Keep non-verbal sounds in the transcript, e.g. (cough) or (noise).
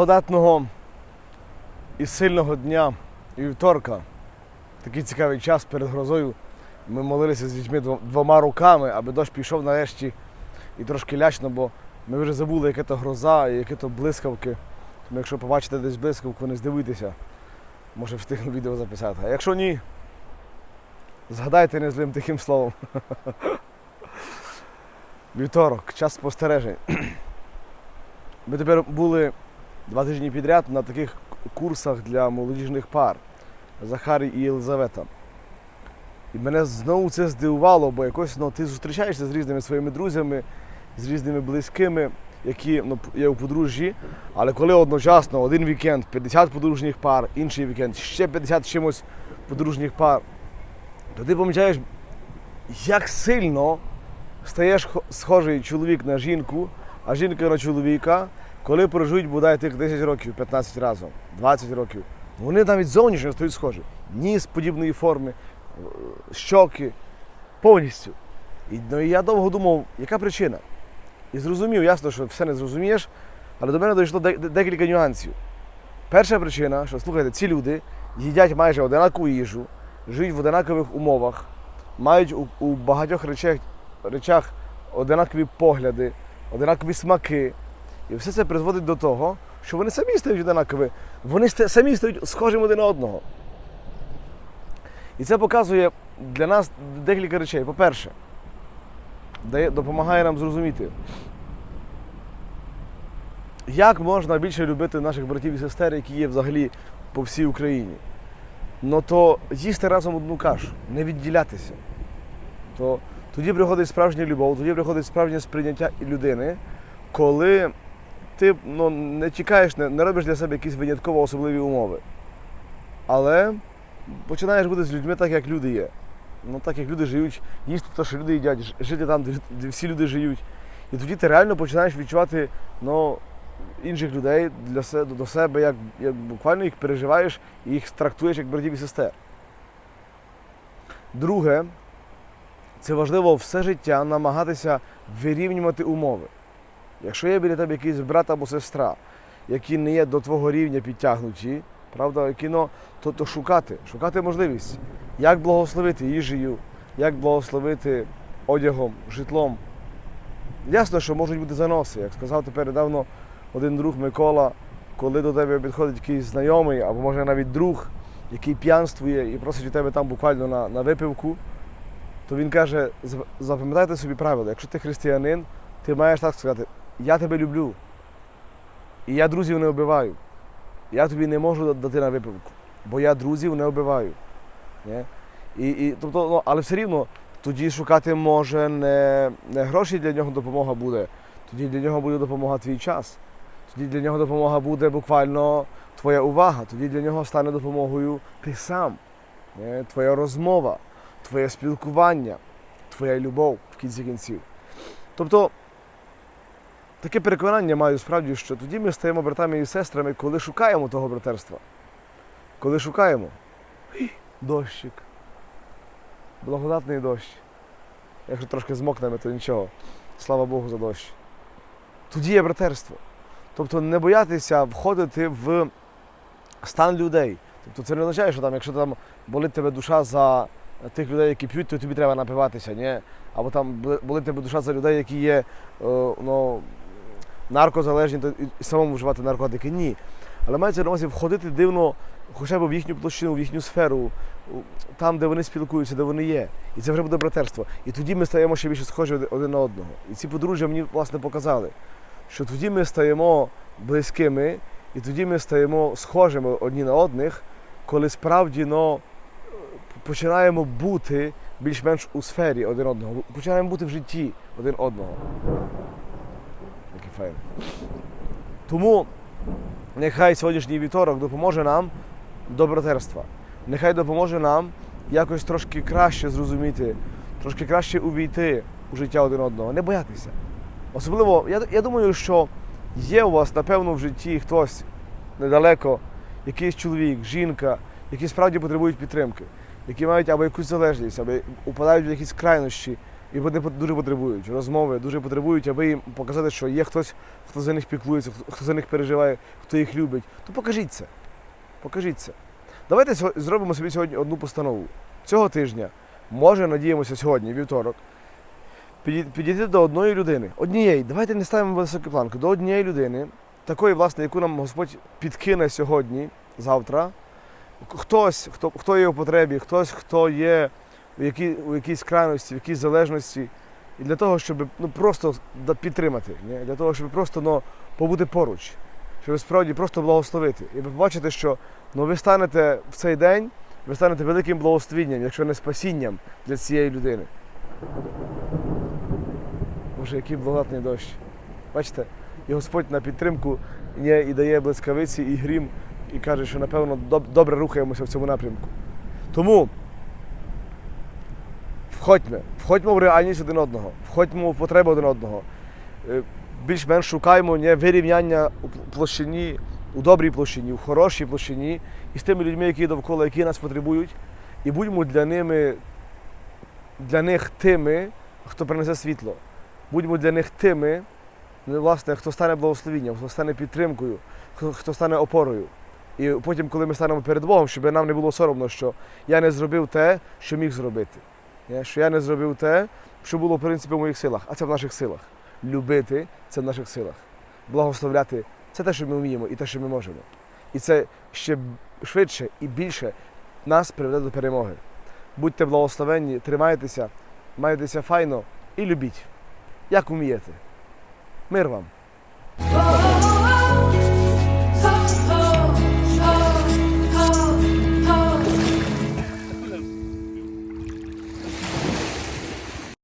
благодатного і сильного дня і вівторка. Такий цікавий час перед грозою. Ми молилися з дітьми двома руками, аби дощ пішов нарешті і трошки лячно, бо ми вже забули, яке то гроза і яке то блискавки. Тому якщо побачите десь блискавку, не здивуйтеся. Може встигну відео записати. А якщо ні, згадайте незлим тихим словом. (laughs) Вівторок, час спостережень. (clears throat) Ми тепер були два тижні підряд на таких курсах для молодіжних пар Захарій і Єлизавета. І мене знову це здивувало, бо якось ну, ти зустрічаєшся з різними своїми друзями, з різними близькими, які ну, є у подружжі, але коли одночасно один вікенд 50 подружніх пар, інший вікенд ще 50 чимось подружніх пар, то ти помічаєш, як сильно стаєш схожий чоловік на жінку, а жінка на чоловіка, коли проживуть бодай тих 10 років, 15 разом, 20 років. Вони навіть зовнішньо стають схожі. Ніс подібної форми, е, щоки, повністю. І, ну, і я довго думав, яка причина. І зрозумів, ясно, що все не зрозумієш, але до мене дійшло де- де- декілька нюансів. Перша причина, що слухайте, ці люди їдять майже одинакову їжу, живуть в одинакових умовах, мають у, у багатьох речах, речах одинакові погляди, одинакові смаки. І все це призводить до того, що вони самі стають одинакові, вони самі стають схожими один на одного. І це показує для нас декілька речей. По-перше, допомагає нам зрозуміти, як можна більше любити наших братів і сестер, які є взагалі по всій Україні. Ну то їсти разом одну кашу, не відділятися. То тоді приходить справжня любов, тоді приходить справжнє сприйняття людини, коли ти ну, не чекаєш, не, не робиш для себе якісь винятково особливі умови. Але починаєш бути з людьми так, як люди є. Ну так як люди живуть, їсти те, що люди їдять, жити там, де, всі люди живуть. І тоді ти реально починаєш відчувати ну, інших людей для се- до себе, як, як буквально їх переживаєш і їх трактуєш як братів і сестер. Друге, це важливо все життя намагатися вирівнювати умови. Якщо є біля тебе якийсь брат або сестра, які не є до твого рівня підтягнуті, правда, які, ну, то, то шукати, шукати можливість, як благословити їжею, як благословити одягом, житлом. Ясно, що можуть бути заноси. Як сказав тепер недавно один друг Микола, коли до тебе підходить якийсь знайомий, або може навіть друг, який п'янствує і просить у тебе там буквально на, на випивку, то він каже: запам'ятайте собі правило, якщо ти християнин, ти маєш так сказати, я тебе люблю. І я друзів не вбиваю. Я тобі не можу дати на випивку, бо я друзів не вбиваю. Ні? І, і, тобто, ну, але все рівно тоді шукати може не, не гроші для нього допомога буде, тоді для нього буде допомога твій час. Тоді для нього допомога буде буквально твоя увага, тоді для нього стане допомогою ти сам, ні? твоя розмова, твоє спілкування, твоя любов в кінці кінців. Тобто таке переконання маю справді, що тоді ми стаємо братами і сестрами, коли шукаємо того братерства. Коли шукаємо. Дощик. Благодатний дощ. Якщо трошки змокнемо, то нічого. Слава Богу за дощ. Тоді є братерство. Тобто не боятися входити в стан людей. Тобто це не означає, що там, якщо там болить тебе душа за тих людей, які п'ють, то тобі треба напиватися, ні? Або там болить- тебе душа за людей, які є е, ну, наркозалежні, то самому вживати наркотики. Ні. Але мається на увазі входити дивно хоча б в їхню площину, в їхню сферу, там, де вони спілкуються, де вони є. І це вже буде братерство. І тоді ми стаємо ще більше схожі один на одного. І ці подружжя мені власне показали, що тоді ми стаємо близькими, і тоді ми стаємо схожими одні на одних, коли справді ну, починаємо бути більш-менш у сфері один одного, починаємо бути в житті один одного. Який. Тому нехай сьогоднішній вівторок допоможе нам до братерства. Нехай допоможе нам якось трошки краще зрозуміти, трошки краще увійти у життя один одного, не боятися. Особливо, я, я думаю, що є у вас, напевно, в житті хтось недалеко, якийсь чоловік, жінка, які справді потребують підтримки, які мають або якусь залежність, або упадають в якісь крайнощі, І вони дуже потребують розмови, дуже потребують, аби їм показати, що є хтось, хто за них піклується, хто- за них переживає, хто їх любить. То покажіть це. Покажіть це. Давайте зробимо собі сьогодні одну постанову. Цього тижня, може, надіємося, сьогодні, вівторок, підій- підійти до одної людини. Однієї. Давайте не ставимо високу планку. До однієї людини, такої, власне, яку нам Господь підкине сьогодні, завтра. Хтось, хто, хто є у потребі, хтось, хто є у, якій, у якійсь крайності, в якійсь залежності. І для того, щоб ну, просто підтримати, ні? для того, щоб просто ну, побути поруч, щоб справді просто благословити. І ви побачите, що ну, ви станете в цей день, ви станете великим благословенням, якщо не спасінням для цієї людини. Боже, який благодатний дощ. Бачите, і Господь на підтримку є і дає блискавиці, і грім, і каже, що напевно доб- добре рухаємося в цьому напрямку. Тому входьмо, входьмо в реальність один одного, входьмо в потреби один одного. Е, Більш-менш шукаємо не вирівняння у площині, у добрій площині, у хорошій площині і з тими людьми, які довкола, які нас потребують, і будьмо для ними, для них тими, хто принесе світло. Будьмо для них тими, ну, власне, хто стане благословенням, хто стане підтримкою, хто стане опорою. І потім, коли ми станемо перед Богом, щоб нам не було соромно, що я не зробив те, що міг зробити. Що я не зробив те, що було в принципі в моїх силах, а це в наших силах. Любити це в наших силах. Благословляти це те, що ми вміємо і те, що ми можемо. І це ще швидше і більше нас приведе до перемоги. Будьте благословенні, тримайтеся, майтеся файно і любіть, як вмієте. Мир вам!